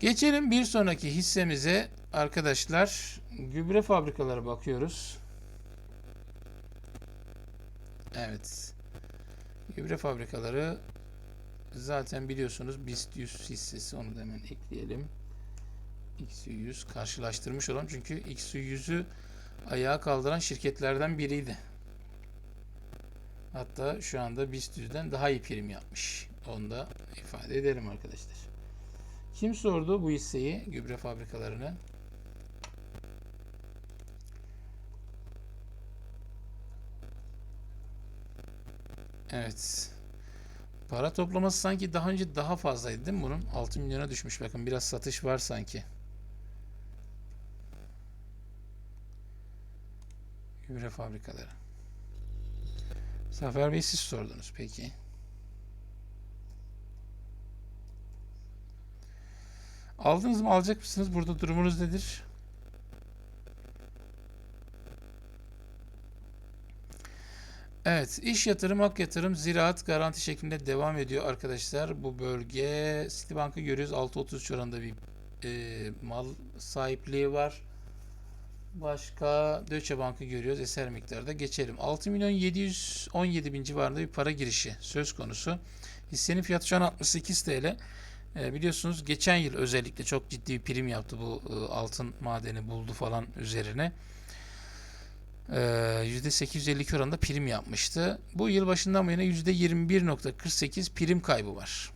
Geçelim bir sonraki hissemize arkadaşlar. Gübre fabrikalara bakıyoruz. Evet. Gübre fabrikaları zaten biliyorsunuz BIST 100 hissesi onu da hemen ekleyelim. XU100 karşılaştırmış olalım çünkü XU100'ü ayağa kaldıran şirketlerden biriydi. Hatta şu anda BIST 100'den daha iyi prim yapmış. Onu da ifade edelim arkadaşlar. Kim sordu bu hisseyi gübre fabrikalarını? Evet. Para toplaması sanki daha önce daha fazlaydı değil mi bunun? 6 milyona düşmüş. Bakın biraz satış var sanki. Gübre fabrikaları. Zafer Bey siz sordunuz peki. Aldınız mı alacak mısınız? Burada durumunuz nedir? Evet, iş yatırım, hak yatırım, ziraat garanti şeklinde devam ediyor arkadaşlar. Bu bölge Citibank'ı görüyoruz. 6.33 oranında bir e, mal sahipliği var. Başka Deutsche Bank'ı görüyoruz eser miktarda. Geçelim. 6 milyon 717 bin civarında bir para girişi söz konusu. Hissenin fiyatı şu an 68 TL. E, biliyorsunuz geçen yıl özellikle çok ciddi bir prim yaptı bu e, altın madeni buldu falan üzerine. E, %852 oranında prim yapmıştı. Bu yıl başından bu yana %21.48 prim kaybı var.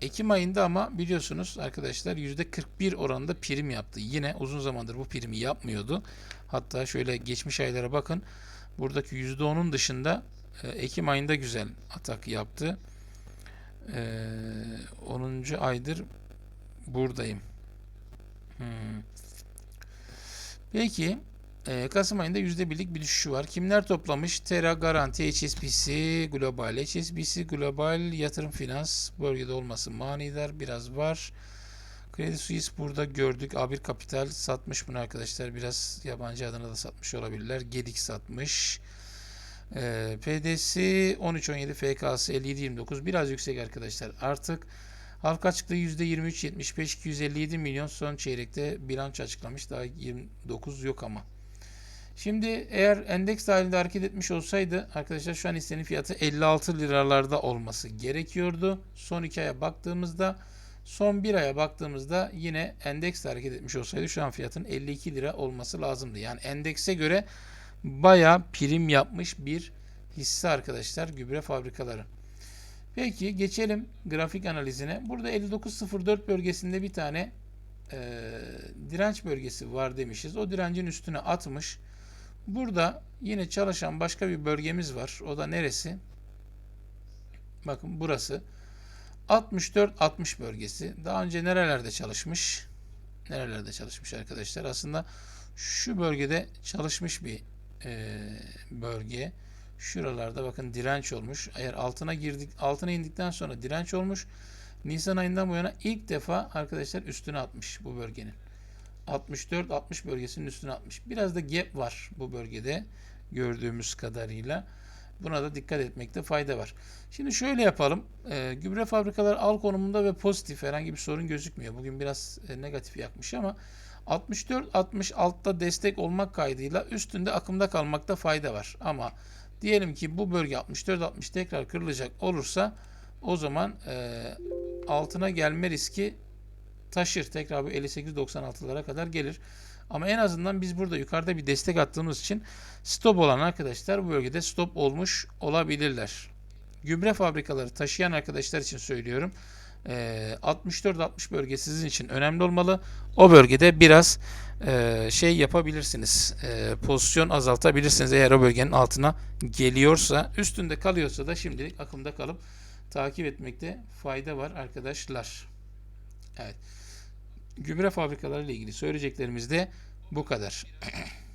Ekim ayında ama biliyorsunuz arkadaşlar %41 oranında prim yaptı. Yine uzun zamandır bu primi yapmıyordu. Hatta şöyle geçmiş aylara bakın. Buradaki %10'un dışında e, Ekim ayında güzel atak yaptı. E, 10. aydır buradayım. Hmm. Peki e, Kasım ayında %1'lik bir düşüşü var. Kimler toplamış? Terra Garanti, HSBC Global. HSBC Global yatırım finans bölgede olması manidar. Biraz var. Credit Suisse burada gördük. A1 Kapital satmış bunu arkadaşlar. Biraz yabancı adına da satmış olabilirler. Gedik satmış. E, PDS 13.17 FK'sı 57.29 biraz yüksek arkadaşlar. Artık halka açıklığı %23.75 257 milyon son çeyrekte bilanço açıklamış. Daha 29 yok ama. Şimdi eğer endeks dahilinde hareket etmiş olsaydı arkadaşlar şu an hissenin fiyatı 56 liralarda olması gerekiyordu. Son 2 aya baktığımızda son 1 aya baktığımızda yine endeks hareket etmiş olsaydı şu an fiyatın 52 lira olması lazımdı. Yani endekse göre baya prim yapmış bir hisse arkadaşlar gübre fabrikaları. Peki geçelim grafik analizine. Burada 59.04 bölgesinde bir tane e, direnç bölgesi var demişiz. O direncin üstüne atmış. Burada yine çalışan başka bir bölgemiz var. O da neresi? Bakın burası. 64-60 bölgesi. Daha önce nerelerde çalışmış? Nerelerde çalışmış arkadaşlar? Aslında şu bölgede çalışmış bir e, bölge. Şuralarda bakın direnç olmuş. Eğer altına girdik, altına indikten sonra direnç olmuş. Nisan ayından bu yana ilk defa arkadaşlar üstüne atmış bu bölgenin. 64-60 bölgesinin üstüne atmış. Biraz da gap var bu bölgede gördüğümüz kadarıyla. Buna da dikkat etmekte fayda var. Şimdi şöyle yapalım. E, gübre fabrikaları al konumunda ve pozitif herhangi bir sorun gözükmüyor. Bugün biraz e, negatif yakmış ama 64-60 altta destek olmak kaydıyla üstünde akımda kalmakta fayda var. Ama diyelim ki bu bölge 64-60 tekrar kırılacak olursa o zaman e, altına gelme riski taşır. Tekrar bu 58-96'lara kadar gelir. Ama en azından biz burada yukarıda bir destek attığımız için stop olan arkadaşlar bu bölgede stop olmuş olabilirler. Gübre fabrikaları taşıyan arkadaşlar için söylüyorum. 64-60 bölge sizin için önemli olmalı. O bölgede biraz şey yapabilirsiniz. Pozisyon azaltabilirsiniz eğer o bölgenin altına geliyorsa. Üstünde kalıyorsa da şimdilik akımda kalıp takip etmekte fayda var arkadaşlar. Evet. Gübre fabrikaları ile ilgili söyleyeceklerimiz de bu kadar.